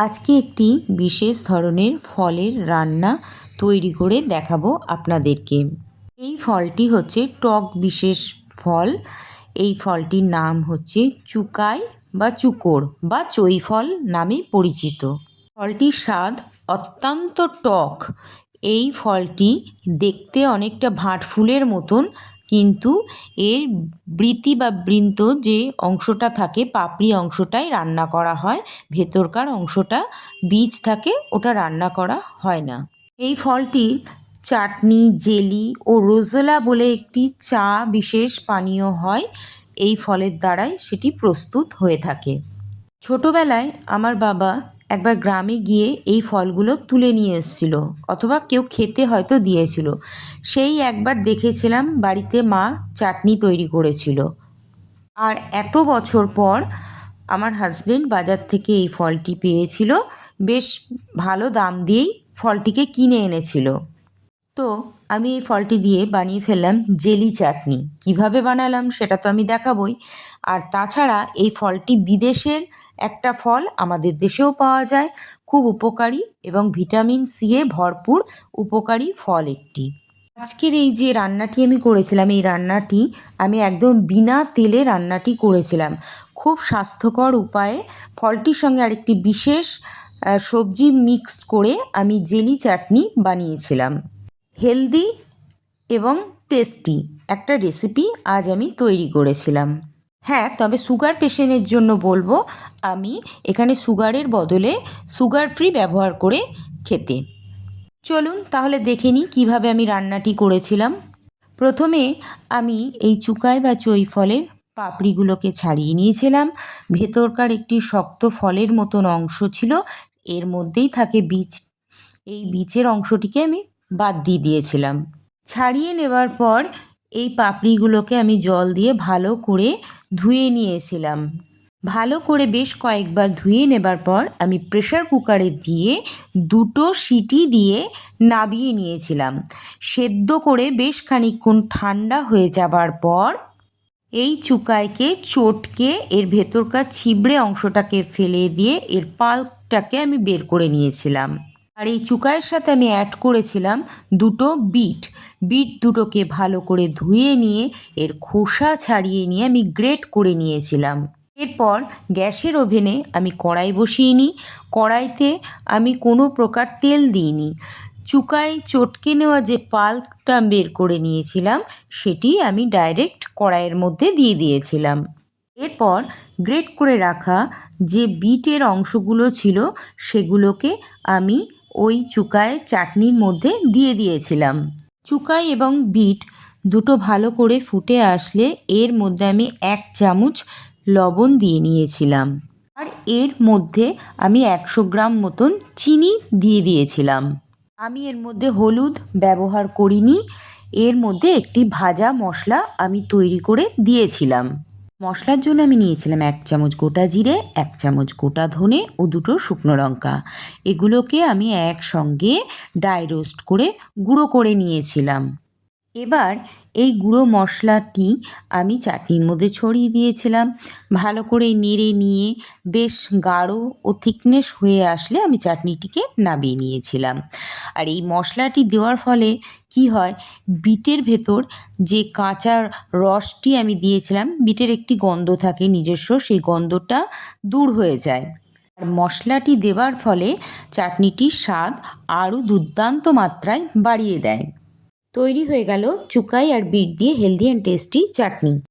আজকে একটি বিশেষ ধরনের ফলের রান্না তৈরি করে দেখাবো আপনাদেরকে। এই ফলটি হচ্ছে টক বিশেষ ফল। এই ফলটির নাম হচ্ছে চুকাই বা চুকোর বা চই ফল নামে পরিচিত। ফলটির স্বাদ অত্যন্ত টক। এই ফলটি দেখতে অনেকটা ভাঁট ফুলের মতন কিন্তু এর বৃতি বা বৃন্ত যে অংশটা থাকে, পাপড়ি অংশটাই রান্না করা হয়, ভেতরকার অংশটা বীজ থাকে, ওটা রান্না করা হয় না। এই ফলটির চাটনি, জেলি ও রোজেলা বলে একটি চা বিশেষ পানীয় হয়, এই ফলের দ্বারাই সেটি প্রস্তুত হয়ে থাকে। ছোটোবেলায় আমার বাবা একবার গ্রামে গিয়ে এই ফলগুলো তুলে নিয়ে এসেছিল, অথবা কেউ খেতে হয়তো দিয়েছিল। সেই একবার দেখেছিলাম বাড়িতে মা চাটনি তৈরি করেছিল। আর এত বছর পর আমার হাজবেন্ড বাজার থেকে এই ফলটি পেয়েছিল, বেশ ভালো দাম দিয়েই ফলটিকে কিনে এনেছিল। তো আমি এই ফলটি দিয়ে বানিয়ে ফেললাম জেলি চাটনি। কীভাবে বানালাম সেটা তো আমি দেখাবই। আর তাছাড়া এই ফলটি বিদেশের একটা ফল আমাদের দেশেও পাওয়া যায়, খুব উপকারী এবং ভিটামিন সি এ ভরপুর উপকারী ফল একটি। আজকের এই যে রান্নাটি আমি করেছিলাম, এই রান্নাটি আমি একদম বিনা তেলে রান্নাটি করেছিলাম। খুব স্বাস্থ্যকর উপায়ে ফলটির সঙ্গে আরেকটি বিশেষ সবজি মিক্স করে আমি জেলি চাটনি বানিয়েছিলাম। হেলদি এবং টেস্টি একটা রেসিপি আজ আমি তৈরি করেছিলাম। হ্যাঁ তবে সুগার পেশেন্টের জন্য বলব, আমি এখানে সুগারের বদলে সুগার ফ্রি ব্যবহার করে খেতে। চলুন তাহলে দেখে নিই কীভাবে আমি রান্নাটি করেছিলাম। প্রথমে আমি এই চুকায় বা চই ফলের পাপড়িগুলোকে ছাড়িয়ে নিয়েছিলাম। ভেতরকার একটি শক্ত ফলের মতন অংশ ছিল, এর মধ্যেই থাকে বীজ। এই বীজের অংশটিকে আমি বাদ দিয়ে দিয়েছিলাম। ছাড়িয়ে নেবার পর এই পাপড়িগুলোকে আমি জল দিয়ে ভালো করে ধুয়ে নিয়েছিলাম। ভালো করে বেশ কয়েকবার ধুয়ে নেবার পর আমি প্রেশার কুকারে দিয়ে দুটো সিটি দিয়ে নাবিয়ে নিয়েছিলাম। সেদ্ধ করে বেশ খানিকক্ষণ ঠান্ডা হয়ে যাবার পর এই চুকাইকে, চটকে, এর ভেতরকার ছিবড়ে অংশটাকে ফেলে দিয়ে এর পাল্পটাকে আমি বের করে নিয়েছিলাম। আর এই চুকায়ের সাথে আমি অ্যাড করেছিলাম দুটো বিট। বিট দুটোকে ভালো করে ধুয়ে নিয়ে, এর খোসা ছাড়িয়ে নিয়ে আমি গ্রেট করে নিয়েছিলাম। এরপর গ্যাসের ওভেনে আমি কড়াই বসিয়ে নিই। কড়াইতে আমি কোনো প্রকার তেল দিইনি। চুকাই চটকে নেওয়া যে পাল্পটা বের করে নিয়েছিলাম, সেটি আমি ডাইরেক্ট কড়াইয়ের মধ্যে দিয়ে দিয়েছিলাম। এরপর গ্রেট করে রাখা যে বিটের অংশগুলো ছিল, সেগুলোকে আমি ওই চুকায় চাটনির মধ্যে দিয়ে দিয়েছিলাম। চুকাই এবং বিট দুটো ভালো করে ফুটে আসলে এর মধ্যে আমি এক চামচ লবণ দিয়ে নিয়েছিলাম। আর এর মধ্যে আমি একশো গ্রাম মতন চিনি দিয়ে দিয়েছিলাম। আমি এর মধ্যে হলুদ ব্যবহার করিনি। এর মধ্যে একটি ভাজা মশলা আমি তৈরি করে দিয়েছিলাম। মশলার জন্য আমি নিয়েছিলাম এক চামচ গোটা জিরে, এক চামচ গোটা ধনে ও দুটো শুকনো লঙ্কা। এগুলোকে আমি একসঙ্গে ড্রাই রোস্ট করে গুঁড়ো করে নিয়েছিলাম। এবার এই গুঁড়ো মশলাটি আমি চাটনির মধ্যে ছড়িয়ে দিয়েছিলাম। ভালো করে নেড়ে নিয়ে বেশ গাঢ় ও থিকনেস হয়ে আসলে আমি চাটনিটিকে নামিয়ে নিয়েছিলাম। আর এই মশলাটি দেওয়ার ফলে কি হয়, বিটের ভেতর যে কাঁচা রসটি আমি দিয়েছিলাম, বিটের একটি গন্ধ থাকে নিজস্ব, সেই গন্ধটা দূর হয়ে যায়। মশলাটি দেওয়ার ফলে চাটনিটির স্বাদ আরও দুর্দান্ত মাত্রায় বাড়িয়ে দেয়। তৈরি হয়ে গেল চুকাই আর বিট দিয়ে হেলদি অ্যান্ড টেস্টি চাটনি।